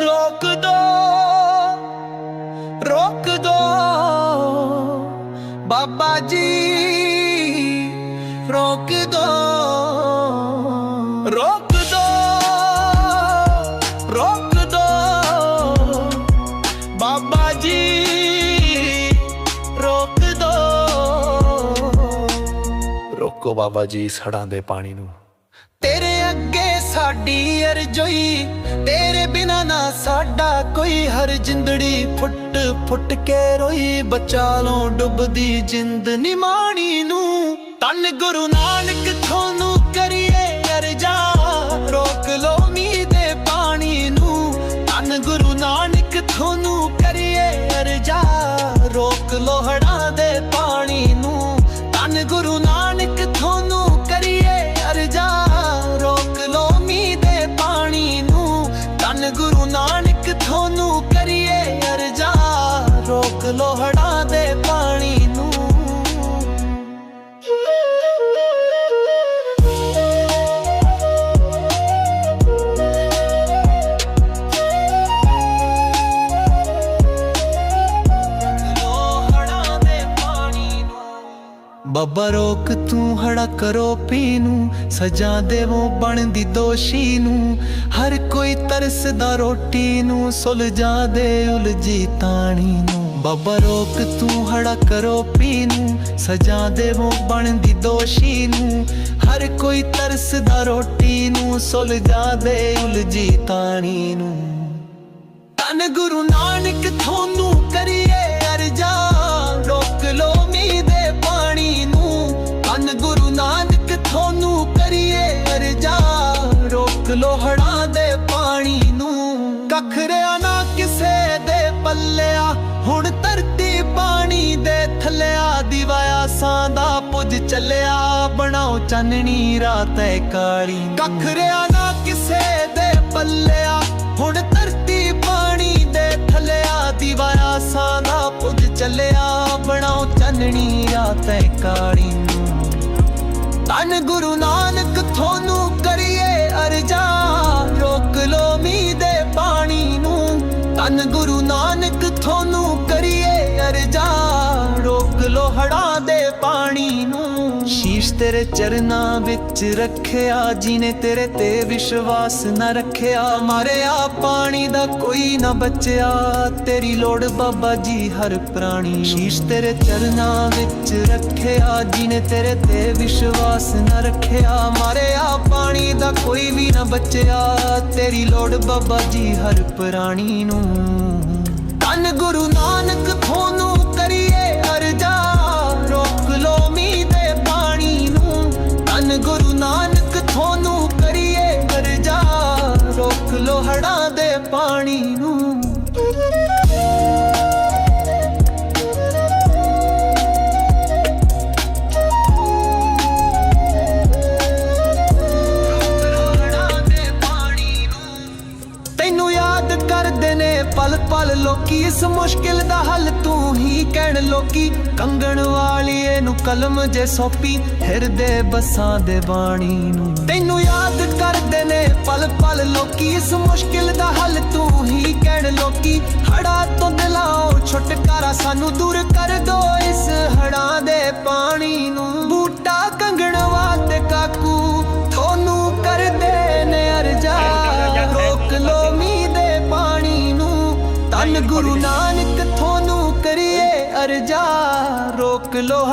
ਰੋਕ ਦੋ ਰੋਕ ਦੋ। ਬਾਬਾ ਜੀ ਰੋਕ ਦੋ ਰੋਕ ਰੋਕੋ ਬਾਬਾ ਜੀ ਸੜਾਂ ਦੇ ਪਾਣੀ ਨੂੰ। ਤੇਰੇ ਸਾਡੀ ਅਰਜ਼ੋਈ, ਤੇਰੇ ਬਿਨਾ ਨਾ ਸਾਡਾ ਕੋਈ। ਹਰ ਜਿੰਦੜੀ ਫੁੱਟ ਫੁੱਟ ਕੇ ਰੋਈ ਬਚਾਲੋ ਡੁੱਬਦੀ ਜਿੰਦ ਨਿਮਾਣੀ ਨੂੰ। ਤਨ ਗੁਰੂ ਨਾਨਕ, ਤੁਹਾਨੂੰ ਕਰੀ ਬੱਬਾ ਰੋਕ ਤੂੰ, ਹੜਾ ਕਰੋ ਪੀਨੂੰ, ਸਜਾ ਦੇਵੋ ਬਣਦੀ ਦੋਸ਼ੀ ਨੂੰ। ਹਰ ਕੋਈ ਤਰਸਦਾ ਰੋਟੀ ਨੂੰ ਸੁਲਝਾ ਦੇ ਉਲਝੀ ਤਾਣੀ ਨੂੰ। ਬੱਬਾ ਰੋਕ ਤੂੰ, ਹੜਾ ਕਰੋ ਪੀਨੂੰ, ਸਜਾ ਦੇਵੋ ਬਣਦੀ ਦੋਸ਼ੀ ਨੂੰ। ਹਰ ਕੋਈ ਤਰਸਦਾ ਰੋਟੀ ਨੂੰ ਸੁਲਝਾ ਦੇ ਉਲਝੀ ਤਾਣੀ ਨੂੰ। ਤਨ ਗੁਰੂ ਨਾਨਕ, ਤੁਹਾਨੂੰ ਕਰੀ ਦਾ ਪੁੱਜ ਚੱਲਿਆ, ਬਣਾਓ ਚਾਨਣੀ, ਰਾਤ ਐ ਕਾਲੀ। ਕੱਖ ਰਿਆ ਨਾ ਕਿਸੇ ਦੇ ਪੱਲਿਆ, ਹੁਣ ਧਰਤੀ ਪਾਣੀ ਦੇ ਥੱਲਿਆ ਦਿਵਾਇਆ ਸਾਂ ਪੁੱਜ ਚੱਲਿਆ, ਬਣਾਓ ਚਾਨਣੀ, ਰਾਤ ਐ ਕਾਲੀ। ਨੂੰ ਤਨ ਗੁਰੂ ਨਾਨਕ, ਤੁਹਾਨੂੰ ਕਰੀਏ ਅਰਜ਼ਾ, ਰੋਕ ਲੋ ਮੀਂਹ ਦੇ ਪਾਣੀ ਨੂੰ। ਤਨ ਗੁਰੂ ਨਾਨਕ, ਤੁਹਾਨੂੰ ਕਰੀਏ ਅਰਜ਼ਾ, ਰੋਕ ਲੋ ਹੜਾਂ ਦੇ ਤੇਰੇ ਚਰਨਾਂ ਵਿੱਚ ਰੱਖਿਆ, ਜਿਨੇ ਤੇਰੇ ਤੇ ਵਿਸ਼ਵਾਸ ਨਾ ਰੱਖਿਆ। ਮਾਰਿਆ ਪਾਣੀ ਦਾ ਕੋਈ ਨਾ ਬਚਿਆ। ਤੇਰੀ ਲੋੜ ਬਾਬਾ ਜੀ ਹਰ ਪ੍ਰਾਣੀ। ਸ਼ੀਸ਼ ਤੇਰੇ ਚਰਨਾਂ ਵਿੱਚ ਰੱਖਿਆ, ਜਿਨੇ ਤੇਰੇ ਤੇ ਵਿਸ਼ਵਾਸ ਨਾ ਰੱਖਿਆ। ਮਾਰਿਆ ਪਾਣੀ ਦਾ ਕੋਈ ਵੀ ਨਾ ਬਚਿਆ। ਤੇਰੀ ਲੋੜ ਬਾਬਾ ਜੀ ਹਰ ਪ੍ਰਾਣੀ ਨੂੰ। ਤਨ ਗੁਰੂ ਨਾਨਕ ਤੁਹਾਨੂੰ ਲੋਕੀ ਇਸ ਮੁਸ਼ਕਿਲ ਦਾ ਹੱਲ ਤੂੰ ਹੀ ਕਹਿਣ ਲੋਕੀ। ਕੰਗਣ ਵਾਲੀਏ ਨੂੰ ਕਲਮ ਜੇ ਸੋਪੀ, ਹਿਰਦੇ ਬਸਾਂ ਦੇ ਬਾਣੀ ਨੂੰ। ਤੈਨੂੰ ਯਾਦ ਕਰਦੇ ਨੇ ਪਲ ਪਲ ਲੋਕੀ, ਇਸ ਮੁਸ਼ਕਿਲ ਦਾ ਹੱਲ ਤੂੰ ਹੀ ਕਹਿਣ ਲੋਕੀ। ਹੜਾ ਤੋਂ ਦਿਲਾਓ ਛੁਟਕਾਰਾ ਸਾਨੂੰ ਦੂਰ ਕਰ ਦੋ ਇਸ ਹੜਾਂ ਦੇ ਗੁਰੂ ਨਾਨਕ ਤੁਹਾਨੂੰ ਕਰੀਏ ਅਰਜ਼ਾ। ਰੋਕ ਲੋ